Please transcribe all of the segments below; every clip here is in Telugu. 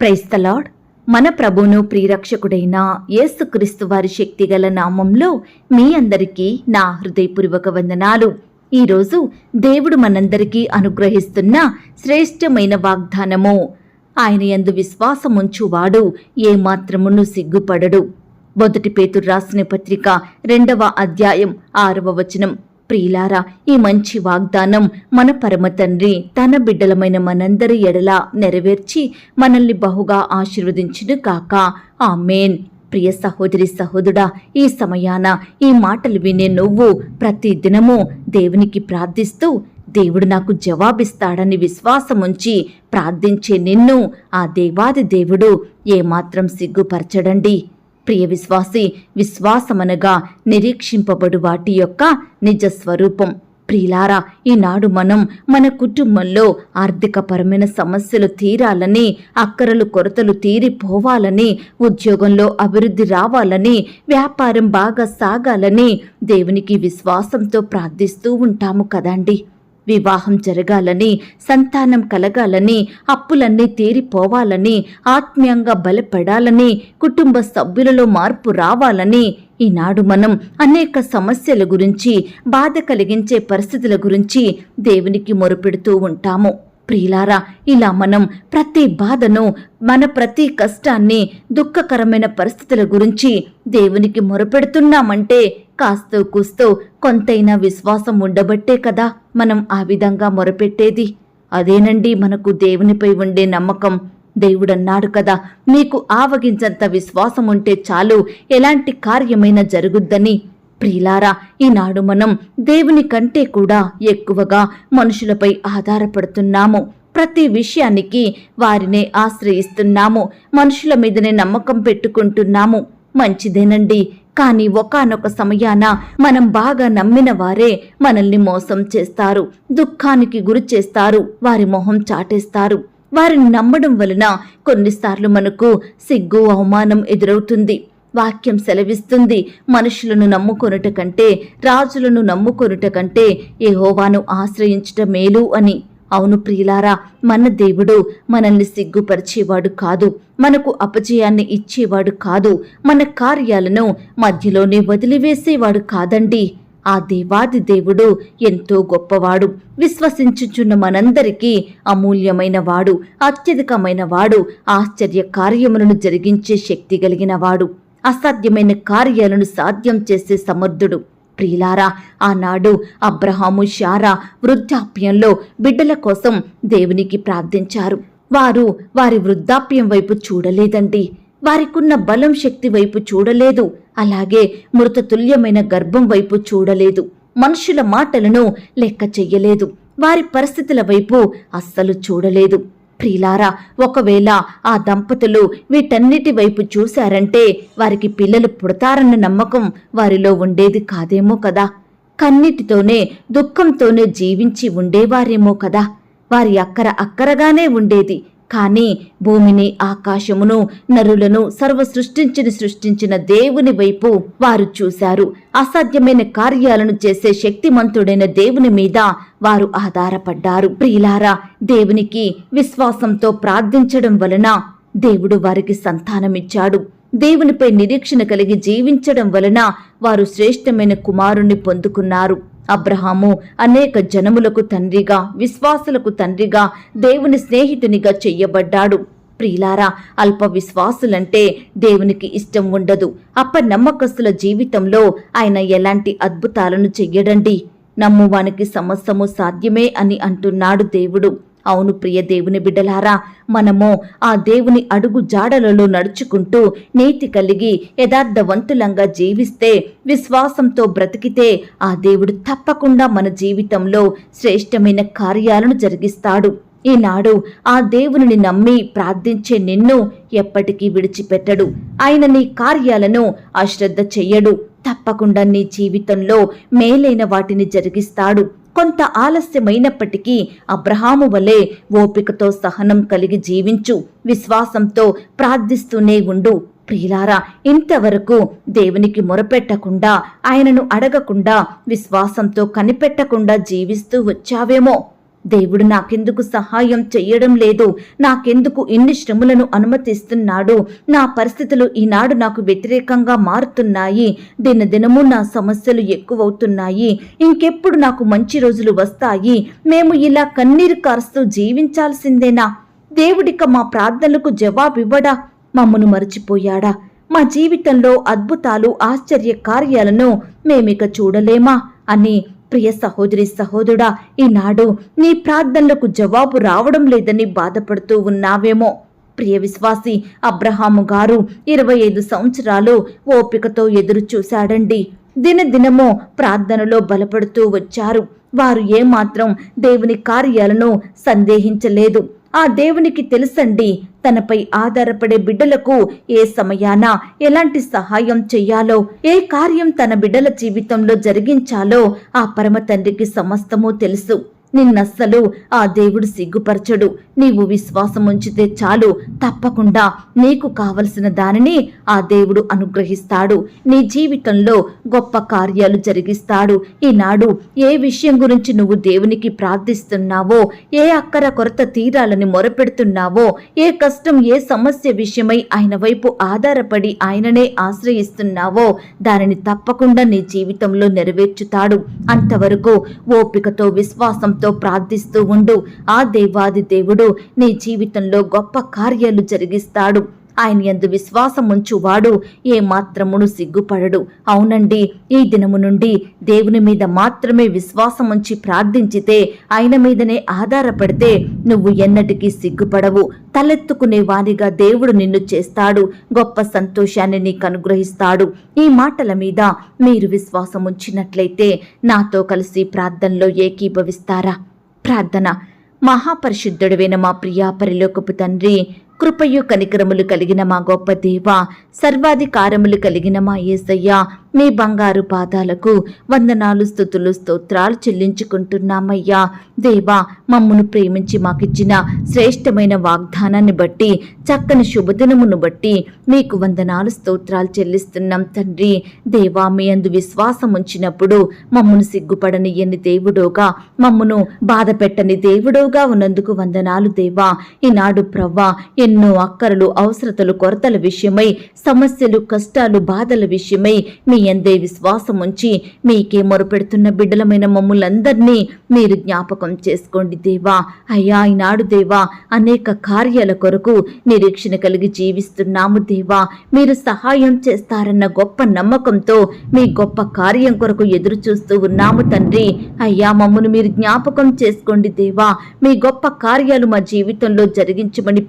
ప్రైస్తలాడ్ మన ప్రభును ప్రియరక్షకుడైన యేసుక్రీస్తు వారి శక్తిగల నామంలో మీ అందరికీ నా హృదయపూర్వక వందనాలు. ఈరోజు దేవుడు మనందరికీ అనుగ్రహిస్తున్న శ్రేష్టమైన వాగ్దానము. ఆయన యందు విశ్వాసముంచువాడు ఏమాత్రమును సిగ్గుపడడు. మొదటి పేతురు రాసిన పత్రిక రెండవ అధ్యాయం ఆరవ వచనం. ప్రియులారా ఈ మంచి వాగ్దానం మన పరమ తండ్రి తన బిడ్డలమైన మనందరి ఎడల నెరవేర్చి మనల్ని బహుగా ఆశీర్వదించును కాక ఆమెన్. ప్రియ సహోదరి సహోదరుడా ఈ సమయాన ఈ మాటలు వినే నువ్వు ప్రతి దినము దేవునికి ప్రార్థిస్తూ దేవుడు నాకు జవాబిస్తాడని విశ్వాసముంచి ప్రార్థించే నిన్ను ఆ దేవాది దేవుడు ఏమాత్రం సిగ్గుపరచడండి. ప్రియ విశ్వాసి విశ్వాసమనగా నిరీక్షింపబడు వాటి యొక్క నిజ స్వరూపం ప్రియులారా ఈనాడు మనం మన కుటుంబంలో ఆర్థికపరమైన సమస్యలు తీరాలని అక్కరలు కొరతలు తీరిపోవాలని ఉద్యోగంలో అభివృద్ధి రావాలని వ్యాపారం బాగా సాగాలని దేవునికి విశ్వాసంతో ప్రార్థిస్తూ ఉంటాము కదండి. వివాహం జరగాలని సంతానం కలగాలని అప్పులన్నీ తీరిపోవాలని ఆత్మీయంగా బలపడాలని కుటుంబ సభ్యులలో మార్పు రావాలని ఈనాడు మనం అనేక సమస్యల గురించి బాధ కలిగించే పరిస్థితుల గురించి దేవునికి మొరుపెడుతూ ఉంటాము. ప్రియులారా ఇలా మనం ప్రతి బాధను మన ప్రతి కష్టాన్ని దుఃఖకరమైన పరిస్థితుల గురించి దేవునికి మొరపెడుతున్నామంటే కాస్తో కూస్తో కొంతైనా విశ్వాసం ఉండబట్టే కదా మనం ఆ విధంగా మొరపెట్టేది. అదేనండి మనకు దేవునిపై ఉండే నమ్మకం. దేవుడన్నాడు కదా మీకు ఆవగించంత విశ్వాసం ఉంటే చాలు ఎలాంటి కార్యమైనా జరుగుద్దని ప్రియులారా ఈనాడు మనం దేవుని కంటే కూడా ఎక్కువగా మనుషులపై ఆధారపడుతున్నాము. ప్రతి విషయానికి వారినే ఆశ్రయిస్తున్నాము. మనుషుల మీదనే నమ్మకం పెట్టుకుంటున్నాము. మంచిదేనండి. కానీ ఒకానొక సమయాన మనం బాగా నమ్మిన వారే మనల్ని మోసం చేస్తారు. దుఃఖానికి గురి చేస్తారు. వారి మొహం చాటేస్తారు. వారిని నమ్మడం వలన కొన్నిసార్లు మనకు సిగ్గు అవమానం ఎదురవుతుంది. వాక్యం సెలవిస్తుంది. మనుషులను నమ్ముకొనుట కంటే రాజులను నమ్ముకొనుట కంటే యెహోవాను ఆశ్రయించుట మేలు అని. అవును ప్రియులారా మన దేవుడు మనల్ని సిగ్గుపరిచేవాడు కాదు. మనకు అపజయాన్ని ఇచ్చేవాడు కాదు. మన కార్యాలను మధ్యలోనే వదిలివేసేవాడు కాదండి. ఆ దేవాది దేవుడు ఎంతో గొప్పవాడు. విశ్వసించుచున్న మనందరికీ అమూల్యమైన వాడు అత్యధికమైన వాడు ఆశ్చర్య కార్యములను జరిగించే శక్తి కలిగిన వాడు. అసాధ్యమైన కార్యాలను సాధ్యం చేసే సమర్థుడు. ప్రియులారా ఆనాడు అబ్రహాము శారా వృద్ధాప్యంలో బిడ్డల కోసం దేవునికి ప్రార్థించారు. వారు వారి వృద్ధాప్యం వైపు చూడలేదండి. వారికున్న బలం శక్తి వైపు చూడలేదు. అలాగే మృతతుల్యమైన గర్భం వైపు చూడలేదు. మనుషుల మాటలను లెక్క చెయ్యలేదు. వారి పరిస్థితుల వైపు అస్సలు చూడలేదు. ప్రియులారా ఒకవేళ ఆ దంపతులు వీటన్నిటి వైపు చూశారంటే వారికి పిల్లలు పుడతారన్న నమ్మకం వారిలో ఉండేది కాదేమో కదా. కన్నిటితోనే దుఃఖంతోనే జీవించి ఉండేవారేమో కదా. వారి అక్కర అక్కరగానే ఉండేది. కానీ భూమిని ఆకాశమును నరులను సర్వ సృష్టించిని సృష్టించిన దేవుని వైపు వారు చూశారు. అసాధ్యమైన కార్యాలను చేసే శక్తిమంతుడైన దేవుని మీద వారు ఆధారపడ్డారు. ప్రియులారా దేవునికి విశ్వాసంతో ప్రార్థించడం వలన దేవుడు వారికి సంతానమిచ్చాడు. దేవునిపై నిరీక్షణ కలిగి జీవించడం వలన వారు శ్రేష్టమైన కుమారుణ్ణి పొందుకున్నారు. అబ్రహాము అనేక జనములకు తండ్రిగా విశ్వాసులకు తండ్రిగా దేవుని స్నేహితునిగా చెయ్యబడ్డాడు. ప్రియులారా అల్ప విశ్వాసులంటే దేవునికి ఇష్టం ఉండదు. అప్పనమ్మకస్తుల జీవితంలో ఆయన ఎలాంటి అద్భుతాలను చెయ్యడండి? నమ్మువానికి సమస్తము సాధ్యమే అని అంటున్నాడు దేవుడు. అవును ప్రియ దేవుని బిడ్డలారా మనము ఆ దేవుని అడుగు జాడలలో నడుచుకుంటూ నీతి కలిగి యథార్థవంతులంగా జీవిస్తే విశ్వాసంతో బ్రతికితే ఆ దేవుడు తప్పకుండా మన జీవితంలో శ్రేష్టమైన కార్యాలను జరిగిస్తాడు. ఈనాడు ఆ దేవుని నమ్మి ప్రార్థించే నిన్ను ఎప్పటికీ విడిచిపెట్టడు. ఆయన నీ కార్యాలను అశ్రద్ధ చెయ్యడు తప్పకుండా నీ జీవితంలో మేలైన వాటిని జరిగిస్తాడు. కొంత ఆలస్యమైనప్పటికీ అబ్రహాము వలె ఓపికతో సహనం కలిగి జీవించు విశ్వాసంతో ప్రార్థిస్తూనే ఉండు. ప్రియులారా ఇంతవరకు దేవునికి మొరపెట్టకుండా ఆయనను అడగకుండా విశ్వాసంతో కనిపెట్టకుండా జీవిస్తూ వచ్చావేమో? దేవుడు నాకెందుకు సహాయం చెయ్యడం లేదు? నాకెందుకు ఇన్ని శ్రమలను అనుమతిస్తున్నాడు? నా పరిస్థితులు ఈనాడు నాకు వ్యతిరేకంగా మారుతున్నాయి. దినదినము నా సమస్యలు ఎక్కువవుతున్నాయి. ఇంకెప్పుడు నాకు మంచి రోజులు వస్తాయి? మేము ఇలా కన్నీరు కారుస్తూ జీవించాల్సిందేనా? దేవుడిక మా ప్రార్థనలకు జవాబివ్వడా? మమ్మను మరచిపోయాడా? మా జీవితంలో అద్భుతాలు ఆశ్చర్య కార్యాలను మేమిక చూడలేమా? అని ప్రియ సహోదరి సహోదరుడా ఈనాడు నీ ప్రార్థనలకు జవాబు రావడం లేదని బాధపడుతూ ఉన్నావేమో. ప్రియ విశ్వాసి అబ్రహాము గారు ఇరవై ఐదు సంవత్సరాలు ఓపికతో ఎదురు చూశాడండి. దినదినము ప్రార్థనలో బలపడుతూ వచ్చారు. వారు ఏమాత్రం దేవుని కార్యాలను సందేహించలేదు. ఆ దేవునికి తెలుసండి తనపై ఆధారపడే బిడ్డలకు ఏ సమయాన ఎలాంటి సహాయం చెయ్యాలో ఏ కార్యం తన బిడ్డల జీవితంలో జరిగించాలో ఆ పరమ తండ్రికి సమస్తమూ తెలుసు. నిన్నస్సలు ఆ దేవుడు సిగ్గుపరచడు. నీవు విశ్వాసం ఉంచితే చాలు. తప్పకుండా నీకు కావలసిన దానిని ఆ దేవుడు అనుగ్రహిస్తాడు. నీ జీవితంలో గొప్ప కార్యాలు జరిగిస్తాడు. ఈనాడు ఏ విషయం గురించి నువ్వు దేవునికి ప్రార్థిస్తున్నావో ఏ అక్కర కొరత తీరాలని మొరపెడుతున్నావో ఏ కష్టం ఏ సమస్య విషయమై ఆయన వైపు ఆధారపడి ఆయననే ఆశ్రయిస్తున్నావో దానిని తప్పకుండా నీ జీవితంలో నెరవేర్చుతాడు. అంతవరకు ఓపికతో విశ్వాసం విశ్వాసంతో ప్రార్థిస్తూ ఉండు. ఆ దేవాది దేవుడు నీ జీవితంలో గొప్ప కార్యాలు జరిగిస్తాడు. ఆయన యందు విశ్వాసముంచువాడు ఏమాత్రమును ఏ మాత్రమును సిగ్గుపడడు. అవునండి ఈ దినము నుండి దేవుని మీద మాత్రమే విశ్వాసముంచి ప్రార్థించితే ఆయన మీదనే ఆధారపడితే నువ్వు ఎన్నటికీ సిగ్గుపడవు. తలెత్తుకునే వారిగా దేవుడు నిన్ను చేస్తాడు. గొప్ప సంతోషాన్ని నీకు అనుగ్రహిస్తాడు. ఈ మాటల మీద మీరు విశ్వాసం ఉంచినట్లయితే నాతో కలిసి ప్రార్థనలో ఏకీభవిస్తారా? ప్రార్థన. మహాపరిశుద్ధుడైన మా ప్రియా పరిలోకపు తండ్రి కృపయు కనికరములు కలిగిన మా గొప్ప దేవ సర్వాధికారములు కలిగిన మా యేసయ్య మీ బంగారు పాదాలకు వందనాలు స్థుతులు స్తోత్రాలు చెల్లించుకుంటున్నామయ్యా. దేవా మమ్మును ప్రేమించి మాకిచ్చిన శ్రేష్టమైన వాగ్దానాన్ని బట్టి చక్కని శుభదినమును బట్టి మీకు వందనాలు స్తోత్రాలు చెల్లిస్తున్నాం తండ్రి. దేవా మీ అందు విశ్వాసం ఉంచినప్పుడు మమ్మను సిగ్గుపడనియని దేవుడోగా మమ్మను బాధ పెట్టని దేవుడోగా ఉన్నందుకు వందనాలు దేవా. ఈనాడు ప్రవ్వా ఎన్నో అక్కరలు అవసరతలు కొరతల విషయమై సమస్యలు కష్టాలు బాధల విషయమై మీ అందే విశ్వాసం ఉంచి మీకే మొరపెడుతున్న బిడ్డలమైన మమ్ములందరినీ మీరు జ్ఞాపకం చేసుకోండి దేవా. అయ్యా ఈనాడు దేవా అనేక కార్యాల కొరకు నిరీక్షణ కలిగి జీవిస్తున్నాము దేవా. మీరు సహాయం చేస్తారన్న గొప్ప నమ్మకంతో మీ గొప్ప కార్యం కొరకు ఎదురు చూస్తూ ఉన్నాము తండ్రి. అయ్యా మమ్మను మీరు జ్ఞాపకం చేసుకోండి దేవా. మీ గొప్ప కార్యాలు మా జీవితంలో జరిగించమని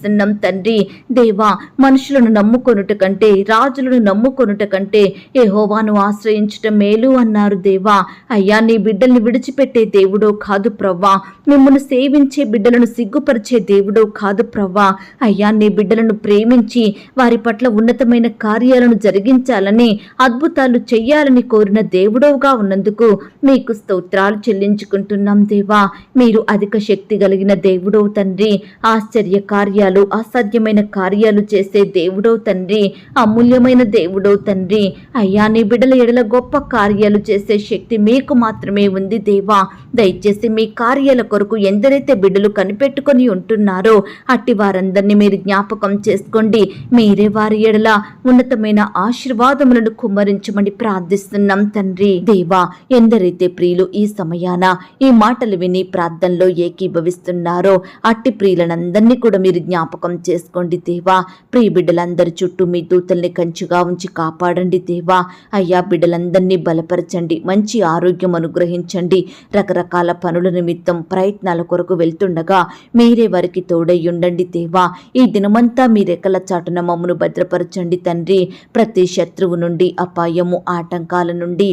ప్రార్థిస్తున్నాం తండ్రి. దేవా మనుషులను నమ్ముకొనుట కంటే రాజులను నమ్ముకొనుట కంటే ఏహోవాను ఆశ్రయించటం మేలు అన్నారు దేవా. అయ్యా నీ బిడ్డల్ని విడిచిపెట్టే దేవుడో కాదు ప్రవ్వా. మిమ్మల్ని సేవించే బిడ్డలను సిగ్గుపరిచే దేవుడో కాదు ప్రవ్వా. అయ్యా నీ బిడ్డలను ప్రేమించి వారి పట్ల ఉన్నతమైన కార్యాలను జరిగించాలని అద్భుతాలు చెయ్యాలని కోరిన దేవుడవుగా ఉన్నందుకు మీకు స్తోత్రాలు చెల్లించుకుంటున్నాం దేవా. మీరు అధిక శక్తి కలిగిన దేవుడో తండ్రి. ఆశ్చర్య కార్యాలు అసాధ్యమైన కార్యాలు చేసే దేవుడో తండ్రి అమూల్యమైన దేవుడో తండ్రి. అయ్యా నీ బిడ్డల ఎడల గొప్ప కార్యాలు చేసే శక్తి మీకు మాత్రమే ఉంది దేవా. దయచేసి మీ కార్యాల కొరకు ఎందరైతే బిడ్డలు కనిపెట్టుకొని ఉంటున్నారో అట్టి వారందరినీ మీరు జ్ఞాపకం చేసుకోండి. మీరే వారి ఎడల ఉన్నతమైన ఆశీర్వాదములను కుమ్మరించమని ప్రార్థిస్తున్నాం తండ్రి. దేవా ఎందరైతే ప్రియులు ఈ సమయాన ఈ మాటలు విని ప్రార్థనలో ఏకీభవిస్తున్నారో అట్టి ప్రియులనందరినీ కూడా మీరు జ్ఞాపకం జ్ఞాపకం చేసుకోండి దేవా. ప్రియ బిడ్డలందరి చుట్టూ మీ దూతల్ని కంచుగా ఉంచి కాపాడండి దేవా. అయ్యా బిడ్డలందరినీ బలపరచండి. మంచి ఆరోగ్యం అనుగ్రహించండి. రకరకాల పనుల నిమిత్తం ప్రయత్నాల కొరకు వెళ్తుండగా మీరే వారికి తోడై ఉండండి దేవా. ఈ దినమంతా మీ రెక్కల చాటున మమ్మను భద్రపరచండి తండ్రి. ప్రతి శత్రువు నుండి అపాయము ఆటంకాల నుండి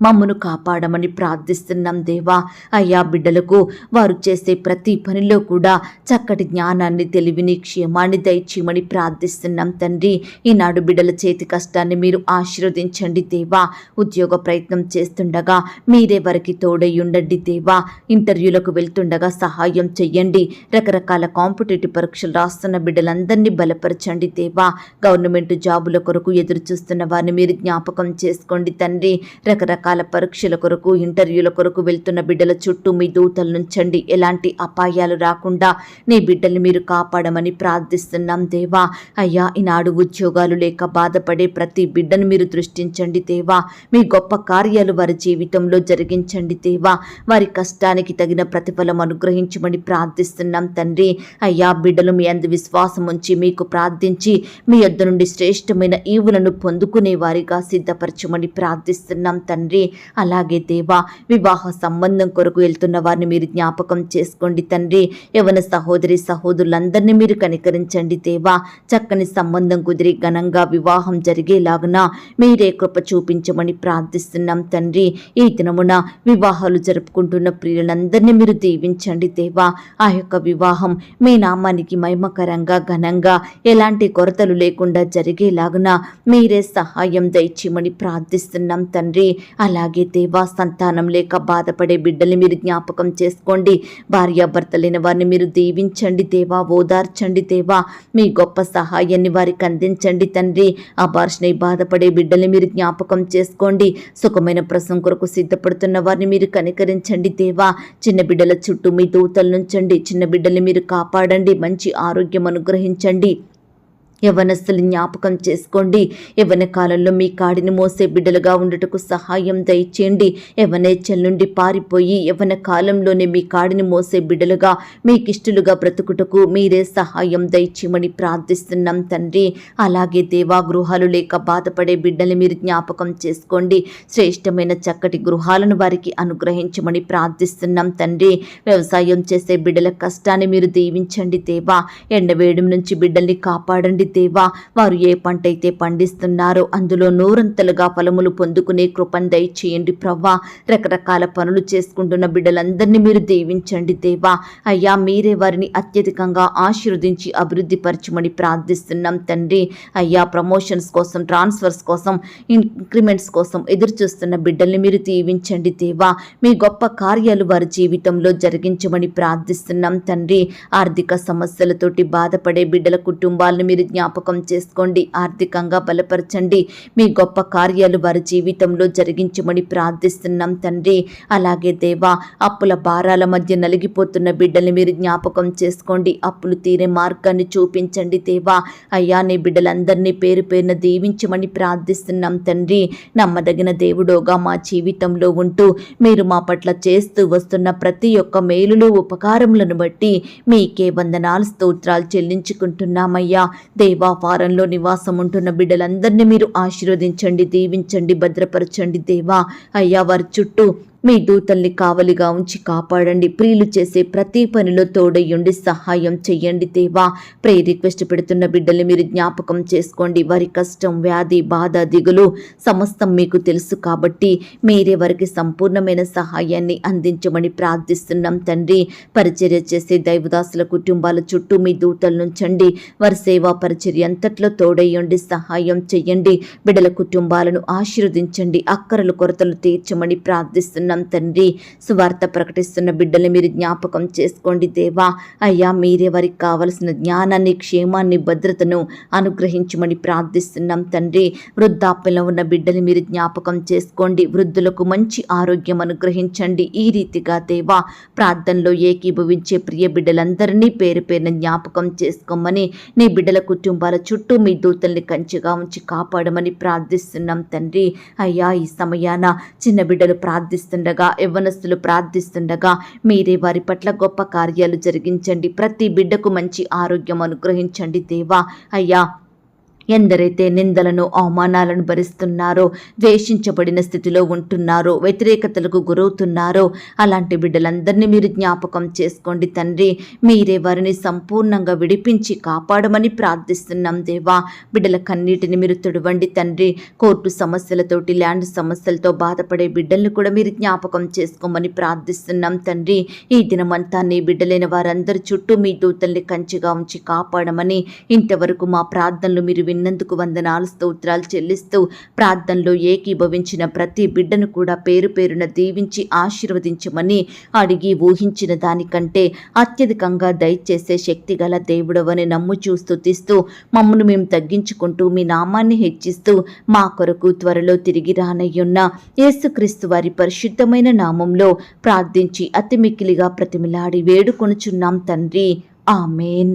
మమ్మను కాపాడమని ప్రార్థిస్తున్నాం దేవా. అయ్యా బిడ్డలకు వారు చేసే ప్రతి పనిలో కూడా చక్కటి జ్ఞానాన్ని తెలివిని క్షేమాన్ని దయచేయమని ప్రార్థిస్తున్నాం తండ్రి. ఈనాడు బిడ్డల చేతి కష్టాన్ని మీరు ఆశీర్వదించండి దేవా. ఉద్యోగ ప్రయత్నం చేస్తుండగా మీరే వారికి తోడై ఉండండి దేవా. ఇంటర్వ్యూలకు వెళ్తుండగా సహాయం చెయ్యండి. రకరకాల కాంపిటేటివ్ పరీక్షలు రాస్తున్న బిడ్డలందరినీ బలపరచండి దేవా. గవర్నమెంట్ జాబుల కొరకు ఎదురు చూస్తున్న వారిని మీరు జ్ఞాపకం చేసుకోండి తండ్రి. రకరకాల రకరకాల పరీక్షల కొరకు ఇంటర్వ్యూల కొరకు వెళ్తున్న బిడ్డల చుట్టూ మీ దూతలు నుంచండి. ఎలాంటి అపాయాలు రాకుండా నీ బిడ్డల్ని మీరు కాపాడమని ప్రార్థిస్తున్నాం దేవా. అయ్యా ఈనాడు ఉద్యోగాలు లేక బాధపడే ప్రతి బిడ్డను మీరు దృష్టించండి దేవా. మీ గొప్ప కార్యాలు వారి జీవితంలో జరిగించండి దేవా. వారి కష్టానికి తగిన ప్రతిఫలం అనుగ్రహించమని ప్రార్థిస్తున్నాం తండ్రి. అయ్యా బిడ్డలు మీ అందు విశ్వాసం ఉంచి మీకు ప్రార్థించి మీ యొద్ద నుండి శ్రేష్టమైన ఈవులను పొందుకునే వారిగా సిద్ధపరచమని ప్రార్థిస్తున్నాం తండ్రి. అలాగే దేవా వివాహ సంబంధం కొరకు వెళ్తున్న వారిని మీరు జ్ఞాపకం చేసుకోండి తండ్రి. యవన సహోదరి సహోదరులందరినీ మీరు కనికరించండి దేవా. చక్కని సంబంధం కుదిరి ఘనంగా వివాహం జరిగేలాగున మీరే కృప చూపించమని ప్రార్థిస్తున్నాం తండ్రి. ఈ దినమున వివాహాలు జరుపుకుంటున్న ప్రియులందరినీ మీరు దీవించండి దేవా. ఆ యొక్క వివాహం మీ నామానికి మహిమకరంగా ఘనంగా ఎలాంటి కొరతలు లేకుండా జరిగేలాగున మీరే సహాయం దయచేయమని ప్రార్థిస్తున్నాం తండ్రి. అలాగే దేవా సంతానం లేక బాధపడే బిడ్డల్ని మీరు జ్ఞాపకం చేసుకోండి. భార్యాభర్తలైన వారిని మీరు దీవించండి. దేవా ఓదార్చండి దేవా. మీ గొప్ప సహాయాన్ని వారికి అందించండి తండ్రి. ఆ భాషని బాధపడే బిడ్డల్ని మీరు జ్ఞాపకం చేసుకోండి. సుఖమైన ప్రసం కొరకు సిద్ధపడుతున్న వారిని మీరు కనికరించండి దేవా. చిన్న బిడ్డల చుట్టూ మీ దూతలు నుంచండి చిన్న బిడ్డల్ని మీరు కాపాడండి. మంచి ఆరోగ్యం అనుగ్రహించండి. యవనస్తులు జ్ఞాపకం చేసుకోండి. యవన కాలంలో మీ కాడిని మోసే బిడ్డలుగా ఉండటకు సహాయం దయచేయండి. యవనేచ్చల నుండి పారిపోయి యవన కాలంలోనే మీ కాడిని మోసే బిడ్డలుగా మీకిష్టులుగా బ్రతుకుటకు మీరే సహాయం దయచేయమని ప్రార్థిస్తున్నాం తండ్రి. అలాగే దేవా గృహాలు లేక బాధపడే బిడ్డలు మీరు జ్ఞాపకం చేసుకోండి. శ్రేష్టమైన చక్కటి గృహాలను వారికి అనుగ్రహించమని ప్రార్థిస్తున్నాం తండ్రి. వ్యవసాయం చేసే బిడ్డల కష్టాన్ని మీరు దీవించండి దేవా. ఎండవేయడం నుంచి బిడ్డల్ని కాపాడండి దేవా వారు ఏ పంట అయితే పండిస్తున్నారో అందులో నూరంతలుగా ఫలములు పొందుకునే కృపను దయచేయండి ప్రవ్వా. రకరకాల పనులు చేసుకుంటున్న బిడ్డలందరినీ మీరు దీవించండి దేవా. అయ్యా మీరే వారిని అత్యధికంగా ఆశీర్వదించి అభివృద్ధి పరచమని ప్రార్థిస్తున్నాం తండ్రి. అయ్యా ప్రమోషన్స్ కోసం ట్రాన్స్ఫర్స్ కోసం ఇంక్రిమెంట్స్ కోసం ఎదురు చూస్తున్న బిడ్డల్ని మీరు దీవించండి దేవా. మీ గొప్ప కార్యాలు వారి జీవితంలో జరిగించమని ప్రార్థిస్తున్నాం తండ్రి. ఆర్థిక సమస్యలతోటి బాధపడే బిడ్డల కుటుంబాలను మీరు జ్ఞాపకం చేసుకోండి ఆర్థికంగా బలపరచండి. మీ గొప్ప కార్యాలు వారి జీవితంలో జరిగించమని ప్రార్థిస్తున్నాం తండ్రి. అలాగే దేవా అప్పుల భారాల మధ్య నలిగిపోతున్న బిడ్డల్ని మీరు జ్ఞాపకం చేసుకోండి. అప్పులు తీరే మార్గాన్ని చూపించండి దేవా. అయ్యా నీ బిడ్డలందరినీ పేరు పేరున దీవించమని ప్రార్థిస్తున్నాం తండ్రి. నమ్మదగిన దేవుడోగా మా జీవితంలో ఉంటూ మీరు మా పట్ల చేస్తూ వస్తున్న ప్రతి ఒక్క మేలులు ఉపకారములను బట్టి మీకే వందనాలు స్తోత్రాలు చెల్లించుకుంటున్నామయ్యా. దేవా వారంలో నివాసం ఉంటున్న బిడ్డలందరినీ మీరు ఆశీర్వదించండి దీవించండి భద్రపరచండి దేవా. అయ్యా వారి చుట్టూ మీ దూతల్ని కావలిగా ఉంచి కాపాడండి. ప్రియులు చేసే ప్రతి పనిలో తోడయ్యుండి సహాయం చెయ్యండి దేవా. ప్రే రిక్వెస్ట్ పెడుతున్న బిడ్డల్ని మీరు జ్ఞాపకం చేసుకోండి. వారి కష్టం వ్యాధి బాధ దిగులు సమస్తం మీకు తెలుసు కాబట్టి మీరే వారికి సంపూర్ణమైన సహాయాన్ని అందించమని ప్రార్థిస్తున్నాం తండ్రి. పరిచర్య చేసే దైవదాసుల కుటుంబాల చుట్టూ మీ దూతలు నుంచండి వారి సేవా పరిచర్య అంతట్లో తోడయ్యండి సహాయం చెయ్యండి. బిడ్డల కుటుంబాలను ఆశీర్వదించండి. అక్కరలు కొరతలు తీర్చమని ప్రార్థిస్తున్నాం. తండ్రి. సువార్త ప్రకటిస్తున్న బిడ్డల్ని మీరు జ్ఞాపకం చేసుకోండి దేవా. అయ్యా మీరే వారికి కావలసిన జ్ఞానాన్ని క్షేమాన్ని భద్రతను అనుగ్రహించమని ప్రార్థిస్తున్నాం తండ్రి. వృద్ధాప్యంలో ఉన్న బిడ్డని మీరు జ్ఞాపకం చేసుకోండి. వృద్ధులకు మంచి ఆరోగ్యం అనుగ్రహించండి ఈ రీతిగా దేవా. ప్రార్థనలో ఏకీభవించే ప్రియ బిడ్డలందరినీ పేరు పేరున జ్ఞాపకం చేసుకోమని నీ బిడ్డల కుటుంబాల చుట్టూ మీ దూతల్ని కంచిగా ఉంచి కాపాడమని ప్రార్థిస్తున్నాం తండ్రి. అయ్యా ఈ సమయాన చిన్న బిడ్డలు చేస్తుండగా యవ్వనస్తులు ప్రార్థిస్తుండగా మీరే వారి పట్ల గొప్ప కార్యాలు జరిగించండి. ప్రతి బిడ్డకు మంచి ఆరోగ్యం అనుగ్రహించండి దేవా. అయ్యా ఎందరైతే నిందలను అవమానాలను భరిస్తున్నారో ద్వేషించబడిన స్థితిలో ఉంటున్నారో వ్యతిరేకతలకు గురవుతున్నారో అలాంటి బిడ్డలందరినీ మీరు జ్ఞాపకం చేసుకోండి తండ్రి. మీరే వారిని సంపూర్ణంగా విడిపించి కాపాడమని ప్రార్థిస్తున్నాం దేవా. బిడ్డల కన్నీటిని మీరు తుడవండి తండ్రి. కోర్టు సమస్యలతోటి ల్యాండ్ సమస్యలతో బాధపడే బిడ్డల్ని కూడా మీరు జ్ఞాపకం చేసుకోమని ప్రార్థిస్తున్నాం తండ్రి. ఈ దినమంతా నీ బిడ్డలైన వారందరి చుట్టూ మీ దూతల్ని కంచిగా ఉంచి కాపాడమని ఇంతవరకు మా ప్రార్థనలు మీరు విని విన్నందుకు వందనాలు స్తోత్రాలు చెల్లిస్తూ ప్రార్థనలో ఏకీభవించిన ప్రతి బిడ్డను కూడా పేరు పేరున దీవించి ఆశీర్వదించమని అడిగి ఊహించిన దానికంటే అత్యధికంగా దయచేసే శక్తి గల దేవుడవని నమ్ముచూ స్తుతిస్తూ మమ్మను మేము తగ్గించుకుంటూ మీ నామాన్ని హెచ్చిస్తూ మా కొరకు త్వరలో తిరిగి రానయ్యున్న యేసుక్రీస్తు వారి పరిశుద్ధమైన నామంలో ప్రార్థించి అతి మిక్కిలిగా ప్రతిమిలాడి వేడుకొనుచున్నాం తండ్రి. ఆమెన్.